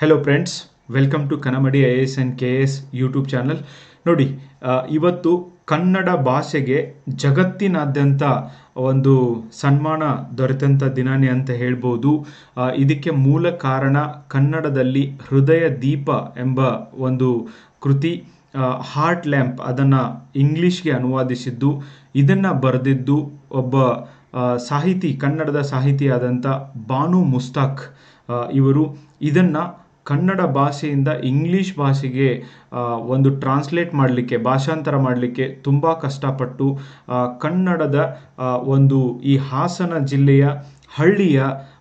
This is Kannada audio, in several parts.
Hello friends welcome to Kanamadi I S and K S YouTube channel ನೋಡಿ ಇವತ್ತು ಕನ್ನಡ ಭಾಷೆಗೆ ಜಗತ್ತಿನಾದ್ಯಂತ ಒಂದು ಸನ್ಮಾನ ದೊರೆತಂಥ ದಿನಾನೇ ಅಂತ ಹೇಳ್ಬೋದು. ಇದಕ್ಕೆ ಮೂಲ ಕಾರಣ ಕನ್ನಡದಲ್ಲಿ ಹೃದಯ ದೀಪ ಎಂಬ ಒಂದು ಕೃತಿ ಹಾರ್ಟ್ ಲ್ಯಾಂಪ್ ಅದನ್ನು ಇಂಗ್ಲೀಷ್ಗೆ ಅನುವಾದಿಸಿದ್ದು, ಇದನ್ನು ಬರೆದಿದ್ದು ಒಬ್ಬ ಸಾಹಿತಿ, ಕನ್ನಡದ ಸಾಹಿತಿಯಾದಂಥ ಬಾನು ಮುಸ್ತಾಕ್ ಇವರು. ಇದನ್ನು ಕನ್ನಡ ಭಾಷೆಯಿಂದ ಇಂಗ್ಲೀಷ್ ಭಾಷೆಗೆ ಒಂದು ಟ್ರಾನ್ಸ್ಲೇಟ್ ಮಾಡಲಿಕ್ಕೆ, ಭಾಷಾಂತರ ಮಾಡಲಿಕ್ಕೆ ತುಂಬ ಕಷ್ಟಪಟ್ಟು ಕನ್ನಡದ ಒಂದು ಈ ಹಾಸನ ಜಿಲ್ಲೆಯ ಹಳ್ಳಿಯ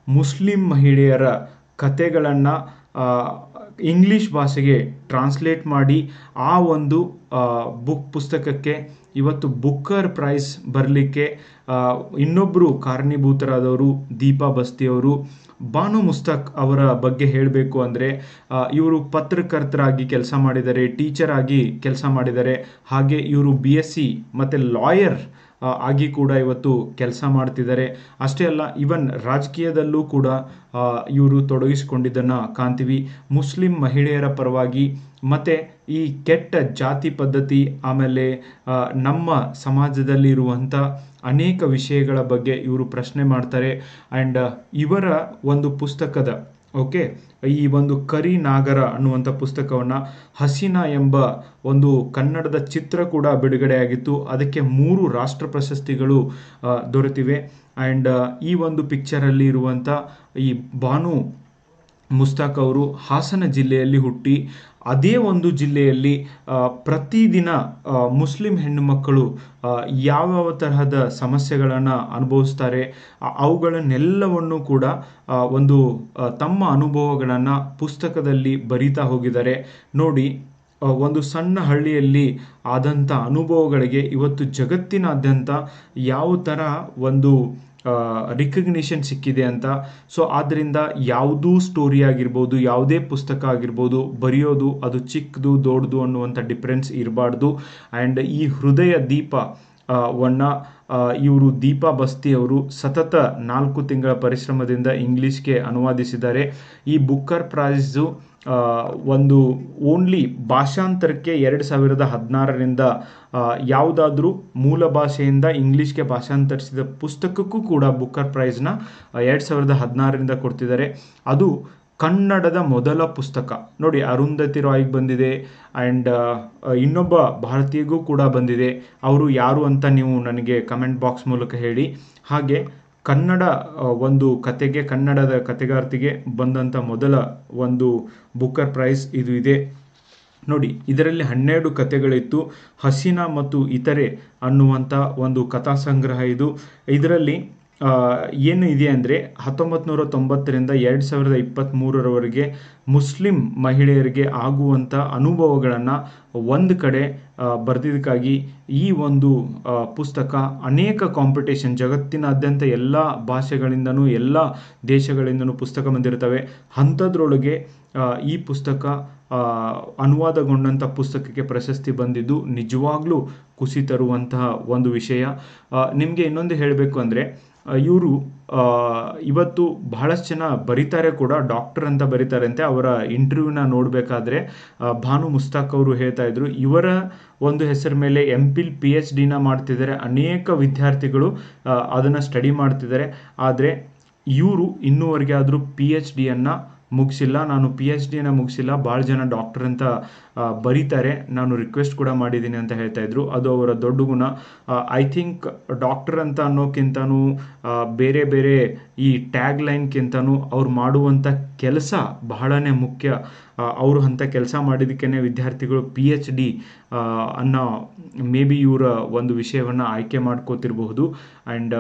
ಮುಸ್ಲಿಂ ಮಹಿಳೆಯರ ಕಥೆಗಳನ್ನು ಇಂಗ್ಲೀಷ್ ಭಾಷೆಗೆ ಟ್ರಾನ್ಸ್ಲೇಟ್ ಮಾಡಿ ಆ ಒಂದು ಬುಕ್ ಪುಸ್ತಕಕ್ಕೆ ಇವತ್ತು ಬುಕ್ಕರ್ ಪ್ರೈಸ್ ಬರಲಿಕ್ಕೆ ಇನ್ನೊಬ್ಬರು ಕಾರಣೀಭೂತರಾದವರು ದೀಪಾ ಬಸ್ತಿಯವರು, ಬಾನು ಮುಸ್ತಾಕ್ ಅವರ ಬಗ್ಗೆ ಹೇಳಬೇಕು ಅಂದರೆ ಇವರು ಪತ್ರಕರ್ತರಾಗಿ ಕೆಲಸ ಮಾಡಿದ್ದಾರೆ, ಟೀಚರ್ ಆಗಿ ಕೆಲಸ ಮಾಡಿದ್ದಾರೆ, ಹಾಗೆ ಇವರು ಬಿ ಎಸ್ ಸಿ ಮತ್ತು ಲಾಯರ್ ಆಗಿ ಕೂಡ ಇವತ್ತು ಕೆಲಸ ಮಾಡ್ತಿದ್ದಾರೆ. ಅಷ್ಟೇ ಅಲ್ಲ ಇವನ್ ರಾಜಕೀಯದಲ್ಲೂ ಕೂಡ ಇವರು ತೊಡಗಿಸಿಕೊಂಡಿದ್ದನ್ನು ಕಾಣ್ತೀವಿ. ಮುಸ್ಲಿಂ ಮಹಿಳೆಯರ ಪರವಾಗಿ ಮತ್ತು ಈ ಕೆಟ್ಟ ಜಾತಿ ಪದ್ಧತಿ, ಆಮೇಲೆ ನಮ್ಮ ಸಮಾಜದಲ್ಲಿ ಇರುವಂಥ ಅನೇಕ ವಿಷಯಗಳ ಬಗ್ಗೆ ಇವರು ಪ್ರಶ್ನೆ ಮಾಡ್ತಾರೆ. ಆ್ಯಂಡ್ ಇವರ ಒಂದು ಪುಸ್ತಕದ, ಓಕೆ, ಈ ಒಂದು ಕರಿ ನಾಗರ ಅನ್ನುವಂಥ ಪುಸ್ತಕವನ್ನು ಹಸಿನ ಎಂಬ ಒಂದು ಕನ್ನಡದ ಚಿತ್ರ ಕೂಡ ಬಿಡುಗಡೆಯಾಗಿತ್ತು ಅದಕ್ಕೆ ಮೂರು ರಾಷ್ಟ್ರ ಪ್ರಶಸ್ತಿಗಳು ದೊರೆತಿವೆ. ಆ್ಯಂಡ್ ಈ ಒಂದು ಪಿಕ್ಚರಲ್ಲಿ ಇರುವಂಥ ಈ ಬಾನು ಮುಸ್ತಾಕ್ ಅವರು ಹಾಸನ ಜಿಲ್ಲೆಯಲ್ಲಿ ಹುಟ್ಟಿ, ಅದೇ ಒಂದು ಜಿಲ್ಲೆಯಲ್ಲಿ ಪ್ರತಿದಿನ ಮುಸ್ಲಿಂ ಹೆಣ್ಣು ಮಕ್ಕಳು ಯಾವ್ಯಾವ ತರಹದ ಸಮಸ್ಯೆಗಳನ್ನು ಅನುಭವಿಸ್ತಾರೆ ಅವುಗಳನ್ನೆಲ್ಲವನ್ನು ಕೂಡ ಒಂದು ತಮ್ಮ ಅನುಭವಗಳನ್ನು ಪುಸ್ತಕದಲ್ಲಿ ಬರೀತಾ ಹೋಗಿದ್ದಾರೆ. ನೋಡಿ ಒಂದು ಸಣ್ಣ ಹಳ್ಳಿಯಲ್ಲಿ ಆದಂಥ ಅನುಭವಗಳಿಗೆ ಇವತ್ತು ಜಗತ್ತಿನಾದ್ಯಂತ ಯಾವ ಥರ ಒಂದು ರಿಕಗ್ನಿಷನ್ ಸಿಕ್ಕಿದೆ ಅಂತ. ಸೊ ಆದ್ದರಿಂದ ಯಾವುದೂ ಸ್ಟೋರಿ ಆಗಿರ್ಬೋದು, ಯಾವುದೇ ಪುಸ್ತಕ ಆಗಿರ್ಬೋದು, ಬರೆಯೋದು ಅದು ಚಿಕ್ಕದು ದೊಡ್ಡದು ಅನ್ನುವಂಥ ಡಿಫ್ರೆನ್ಸ್ ಇರಬಾರ್ದು. ಆ್ಯಂಡ್ ಈ ಹೃದಯ ದೀಪ ವನ್ನ ಇವರು ದೀಪಾ ಬಸ್ತಿ ಅವರು ಸತತ ನಾಲ್ಕು ತಿಂಗಳ ಪರಿಶ್ರಮದಿಂದ ಇಂಗ್ಲೀಷ್ಗೆ ಅನುವಾದಿಸಿದ್ದಾರೆ. ಈ ಬುಕ್ಕರ್ ಪ್ರೈಸು ಒಂದು ಓನ್ಲಿ ಭಾಷಾಂತರಕ್ಕೆ ಎರಡು ಸಾವಿರದ ಹದಿನಾರರಿಂದ ಯಾವುದಾದ್ರೂ ಮೂಲ ಭಾಷೆಯಿಂದ ಇಂಗ್ಲೀಷ್ಗೆ ಭಾಷಾಂತರಿಸಿದ ಪುಸ್ತಕಕ್ಕೂ ಕೂಡ ಬುಕ್ಕರ್ ಪ್ರೈಸ್ನ ಎರಡು ಸಾವಿರದ ಹದಿನಾರರಿಂದ ಕೊಡ್ತಿದ್ದಾರೆ. ಅದು ಕನ್ನಡದ ಮೊದಲ ಪುಸ್ತಕ. ನೋಡಿ, ಅರುಂಧತಿ ರಾಯ್ಗೆ ಬಂದಿದೆ ಆ್ಯಂಡ್ ಇನ್ನೊಬ್ಬ ಭಾರತೀಯಗೂ ಕೂಡ ಬಂದಿದೆ. ಅವರು ಯಾರು ಅಂತ ನೀವು ನನಗೆ ಕಮೆಂಟ್ ಬಾಕ್ಸ್ ಮೂಲಕ ಹೇಳಿ. ಹಾಗೆ ಕನ್ನಡ ಒಂದು ಕತೆಗೆ, ಕನ್ನಡದ ಕತೆಗಾರ್ತಿಗೆ ಬಂದಂಥ ಮೊದಲ ಒಂದು ಬುಕ್ಕರ್ ಪ್ರೈಸ್ ಇದು ಇದೆ. ನೋಡಿ, ಇದರಲ್ಲಿ ಹನ್ನೆರಡು ಕತೆಗಳಿತ್ತು ಹಸಿನ ಮತ್ತು ಇತರೆ ಅನ್ನುವಂಥ ಒಂದು ಕಥಾ ಸಂಗ್ರಹ ಇದು. ಇದರಲ್ಲಿ ಏನು ಇದೆ ಅಂದರೆ ಹತ್ತೊಂಬತ್ತು ನೂರ ತೊಂಬತ್ತರಿಂದ ಎರಡು ಸಾವಿರದ ಇಪ್ಪತ್ತ್ಮೂರರವರೆಗೆ ಮುಸ್ಲಿಂ ಮಹಿಳೆಯರಿಗೆ ಆಗುವಂಥ ಅನುಭವಗಳನ್ನು ಒಂದು ಕಡೆ ಬರೆದಿದ್ದಕ್ಕಾಗಿ ಈ ಒಂದು ಪುಸ್ತಕ ಅನೇಕ ಕಾಂಪಿಟೇಷನ್ ಜಗತ್ತಿನಾದ್ಯಂತ ಎಲ್ಲ ಭಾಷೆಗಳಿಂದನೂ, ಎಲ್ಲ ದೇಶಗಳಿಂದನೂ ಪುಸ್ತಕ ಬಂದಿರ್ತವೆ ಅಂಥದ್ರೊಳಗೆ ಈ ಪುಸ್ತಕ ಅನುವಾದಗೊಂಡಂಥ ಪುಸ್ತಕಕ್ಕೆ ಪ್ರಶಸ್ತಿ ಬಂದಿದ್ದು ನಿಜವಾಗ್ಲೂ ಖುಷಿ ತರುವಂತಹ ಒಂದು ವಿಷಯ. ನಿಮಗೆ ಇನ್ನೊಂದು ಹೇಳಬೇಕು ಅಂದರೆ ಇವರು ಇವತ್ತು ಬಹಳಷ್ಟು ಜನ ಬರೀತಾರೆ ಕೂಡ, ಡಾಕ್ಟರ್ ಅಂತ ಬರೀತಾರಂತೆ. ಅವರ ಇಂಟರ್ವ್ಯೂನ ನೋಡಬೇಕಾದ್ರೆ ಭಾನು ಮುಸ್ತಾಕ್ ಅವರು ಹೇಳ್ತಾ ಇದ್ರು, ಇವರ ಒಂದು ಹೆಸರ ಮೇಲೆ ಎಂ ಪಿಲ್ ಪಿ ಎಚ್ ಡಿನ ಮಾಡ್ತಿದ್ದಾರೆ. ಅನೇಕ ವಿದ್ಯಾರ್ಥಿಗಳು ಅದನ್ನು ಸ್ಟಡಿ ಮಾಡ್ತಿದ್ದಾರೆ. ಆದರೆ, ಇವರು ಇನ್ನೂವರೆಗೆ ಆದರೂ ಪಿ ಎಚ್ ಡಿಯನ್ನು ಮುಗಿಸಿಲ್ಲ, ನಾನು ಪಿ ಎಚ್ ಡಿನ ಮುಗಿಸಿಲ್ಲ ಭಾಳ ಜನ ಡಾಕ್ಟರ್ ಅಂತ ಬರೀತಾರೆ. ನಾನು ರಿಕ್ವೆಸ್ಟ್ ಕೂಡ ಮಾಡಿದ್ದೀನಿ ಅಂತ ಹೇಳ್ತಾ ಇದ್ರು. ಅದು ಅವರ ದೊಡ್ಡ ಗುಣ. ಐ ಥಿಂಕ್ ಡಾಕ್ಟರ್ ಅಂತ ಅನ್ನೋಕ್ಕಿಂತನೂ ಬೇರೆ ಬೇರೆ ಈ ಟ್ಯಾಗ್ ಲೈನ್ಗಿಂತನೂ ಅವ್ರು ಮಾಡುವಂಥ ಕೆಲಸ ಬಹಳನೇ ಮುಖ್ಯ. ಅವರು ಅಂಥ ಕೆಲಸ ಮಾಡಿದ್ದಕ್ಕೇ ವಿದ್ಯಾರ್ಥಿಗಳು ಪಿ ಎಚ್ ಡಿ ಅನ್ನೋ ಮೇ ಬಿ ಇವರ ಒಂದು ವಿಷಯವನ್ನು ಆಯ್ಕೆ ಮಾಡ್ಕೋತಿರಬಹುದು. ಆ್ಯಂಡ್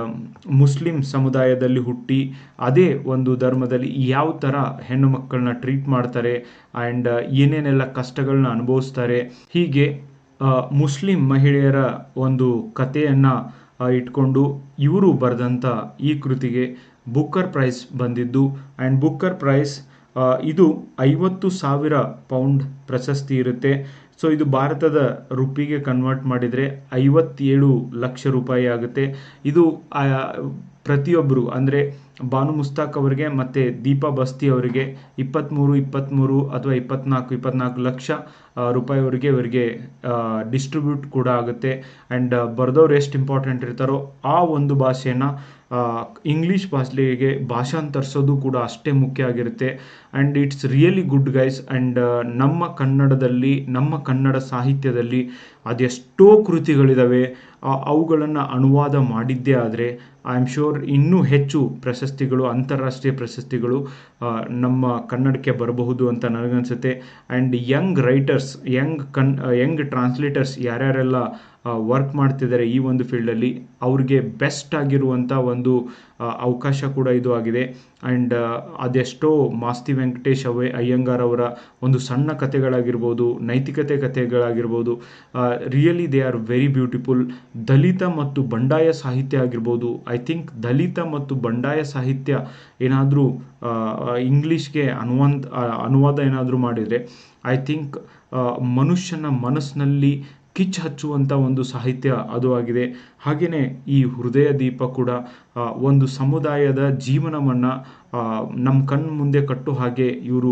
ಮುಸ್ಲಿಂ ಸಮುದಾಯದಲ್ಲಿ ಹುಟ್ಟಿ ಅದೇ ಒಂದು ಧರ್ಮದಲ್ಲಿ ಯಾವ ಥರ ಹೆಣ್ಣು ಮಕ್ಕಳನ್ನ ಟ್ರೀಟ್ ಮಾಡ್ತಾರೆ ಆ್ಯಂಡ್ ಏನೇನೆಲ್ಲ ಕಷ್ಟಗಳನ್ನ ಅನುಭವಿಸ್ತಾರೆ. ಹೀಗೆ ಮುಸ್ಲಿಂ ಮಹಿಳೆಯರ ಒಂದು ಕಥೆಯನ್ನು ಇಟ್ಕೊಂಡು ಇವರು ಬರೆದಂಥ ಈ ಕೃತಿಗೆ ಬುಕ್ಕರ್ ಪ್ರೈಸ್ ಬಂದಿದ್ದು. ಆ್ಯಂಡ್ ಬುಕ್ಕರ್ ಪ್ರೈಸ್ ಇದು ಐವತ್ತು ಸಾವಿರ ಪೌಂಡ್ ಪ್ರಶಸ್ತಿ ಇರುತ್ತೆ. ಸೊ ಇದು ಭಾರತದ ರುಪಿಗೆ ಕನ್ವರ್ಟ್ ಮಾಡಿದರೆ ಐವತ್ತೇಳು ಲಕ್ಷ ರೂಪಾಯಿ ಆಗುತ್ತೆ. ಇದು ಪ್ರತಿಯೊಬ್ಬರು ಅಂದರೆ ಬಾನು ಮುಸ್ತಾಕ್ ಅವರಿಗೆ ಮತ್ತು ದೀಪಾ ಬಸ್ತಿ ಅವರಿಗೆ ಇಪ್ಪತ್ತ್ಮೂರು ಇಪ್ಪತ್ತ್ಮೂರು ಅಥವಾ ಇಪ್ಪತ್ನಾಲ್ಕು ಇಪ್ಪತ್ನಾಲ್ಕು ಲಕ್ಷ ರೂಪಾಯಿವರೆಗೆ ಇವರಿಗೆ ಡಿಸ್ಟ್ರಿಬ್ಯೂಟ್ ಕೂಡ ಆಗುತ್ತೆ. ಆ್ಯಂಡ್ ಬರೆದವ್ರು ಎಷ್ಟು ಇಂಪಾರ್ಟೆಂಟ್ ಇರ್ತಾರೋ ಆ ಒಂದು ಭಾಷೆಯನ್ನು ಇಂಗ್ಲೀಷ್ ಭಾಷೆಗೆ ಭಾಷಾಂತರಿಸೋದು ಕೂಡ ಅಷ್ಟೇ ಮುಖ್ಯ ಆಗಿರುತ್ತೆ. And it's really good guys and ನಮ್ಮ ಕನ್ನಡದಲ್ಲಿ, ನಮ್ಮ ಕನ್ನಡ ಸಾಹಿತ್ಯದಲ್ಲಿ ಅದೆಷ್ಟೋ ಕೃತಿಗಳಿದ್ದಾವೆ ಅವುಗಳನ್ನು ಅನುವಾದ ಮಾಡಿದ್ದೇ ಆದರೆ ಐ ಆಮ್ ಶೋರ್ ಇನ್ನೂ ಹೆಚ್ಚು ಪ್ರಶಸ್ತಿಗಳು, ಅಂತಾರಾಷ್ಟ್ರೀಯ ಪ್ರಶಸ್ತಿಗಳು ನಮ್ಮ ಕನ್ನಡಕ್ಕೆ ಬರಬಹುದು ಅಂತ ನನಗನ್ಸುತ್ತೆ. ಆ್ಯಂಡ್ ಯಂಗ್ ರೈಟರ್ಸ್ ಯಂಗ್ ಕನ್ ಯಂಗ್ ಟ್ರಾನ್ಸ್ಲೇಟರ್ಸ್ ಯಾರ್ಯಾರೆಲ್ಲ ವರ್ಕ್ ಮಾಡ್ತಿದ್ದಾರೆ ಈ ಒಂದು ಫೀಲ್ಡಲ್ಲಿ ಅವ್ರಿಗೆ ಬೆಸ್ಟ್ ಆಗಿರುವಂಥ ಒಂದು ಅವಕಾಶ ಕೂಡ ಇದು ಆಗಿದೆ. ಆ್ಯಂಡ್ ಅದೆಷ್ಟೋ ಮಾಸ್ತಿ ವೆಂಕಟೇಶ್ ಅವೇ, ಅಯ್ಯಂಗಾರ್ ಅವರ ಒಂದು ಸಣ್ಣ ಕಥೆಗಳಾಗಿರ್ಬೋದು, ನೈತಿಕತೆ ಕಥೆಗಳಾಗಿರ್ಬೋದು really they are very beautiful Dalit ಮತ್ತು ಬಂಡಾಯ ಸಾಹಿತ್ಯ ಆಗಿರ್ಬೋದು ಐ ಥಿಂಕ್ ದಲಿತ ಮತ್ತು ಬಂಡಾಯ ಸಾಹಿತ್ಯ ಏನಾದರೂ ಇಂಗ್ಲೀಷ್ಗೆ ಅನುವಂತ ಅನುವಾದ ಏನಾದರೂ ಮಾಡಿದರೆ ಐ ಥಿಂಕ್ ಮನುಷ್ಯನ ಮನಸ್ಸಿನಲ್ಲಿ ಕಿಚ್ಚು ಹಚ್ಚುವಂಥ ಒಂದು ಸಾಹಿತ್ಯ ಅದು ಆಗಿದೆ. ಹಾಗೆಯೇ ಈ ಹೃದಯ ದೀಪ ಕೂಡ ಒಂದು ಸಮುದಾಯದ ಜೀವನವನ್ನು ನಮ್ಮ ಕಣ್ಣು ಮುಂದೆ ಕಟ್ಟು ಹಾಗೆ ಇವರು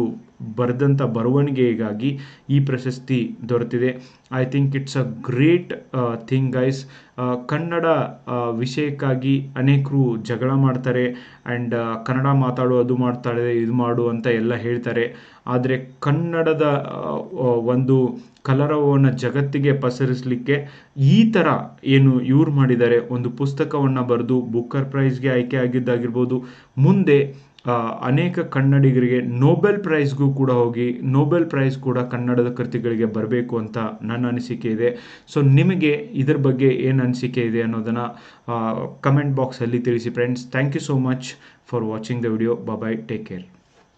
ಬರೆದಂಥ ಬರವಣಿಗೆಗಾಗಿ ಈ ಪ್ರಶಸ್ತಿ ದೊರೆತಿದೆ. I think it's a great thing guys Kannada ವಿಷಯಕ್ಕಾಗಿ ಅನೇಕರು ಜಗಳ ಮಾಡ್ತಾರೆ ಆ್ಯಂಡ್ ಕನ್ನಡ ಮಾತಾಡು, ಅದು ಮಾಡ್ತಾಳೆ, ಇದು ಮಾಡು ಅಂತ ಎಲ್ಲ ಹೇಳ್ತಾರೆ. ಆದರೆ ಕನ್ನಡದ ಒಂದು ಕಲರವನ್ನು ಜಗತ್ತಿಗೆ ಪಸರಿಸಲಿಕ್ಕೆ ಈ ಥರ ಏನು ಇವ್ರು ಮಾಡಿದ್ದಾರೆ, ಒಂದು ಪುಸ್ತಕವನ್ನು ಬರೆದು ಬುಕ್ಕರ್ ಪ್ರೈಸ್ಗೆ ಆಯ್ಕೆ ಆಗಿದ್ದಾಗಿರ್ಬೋದು. ಮುಂದೆ ಅನೇಕ ಕನ್ನಡಿಗರಿಗೆ ನೋಬೆಲ್ ಪ್ರೈಸ್ಗೂ ಕೂಡ ಹೋಗಿ ನೋಬೆಲ್ ಪ್ರೈಸ್ ಕೂಡ ಕನ್ನಡದ ಕೃತಿಗಳಿಗೆ ಬರಬೇಕು ಅಂತ ನನ್ನ ಅನಿಸಿಕೆ ಇದೆ. ಸೊ ನಿಮಗೆ ಇದರ ಬಗ್ಗೆ ಏನು ಅನಿಸಿಕೆ ಇದೆ ಅನ್ನೋದನ್ನು ಕಮೆಂಟ್ ಬಾಕ್ಸಲ್ಲಿ ತಿಳಿಸಿ friends thank you so much for watching the video bye take care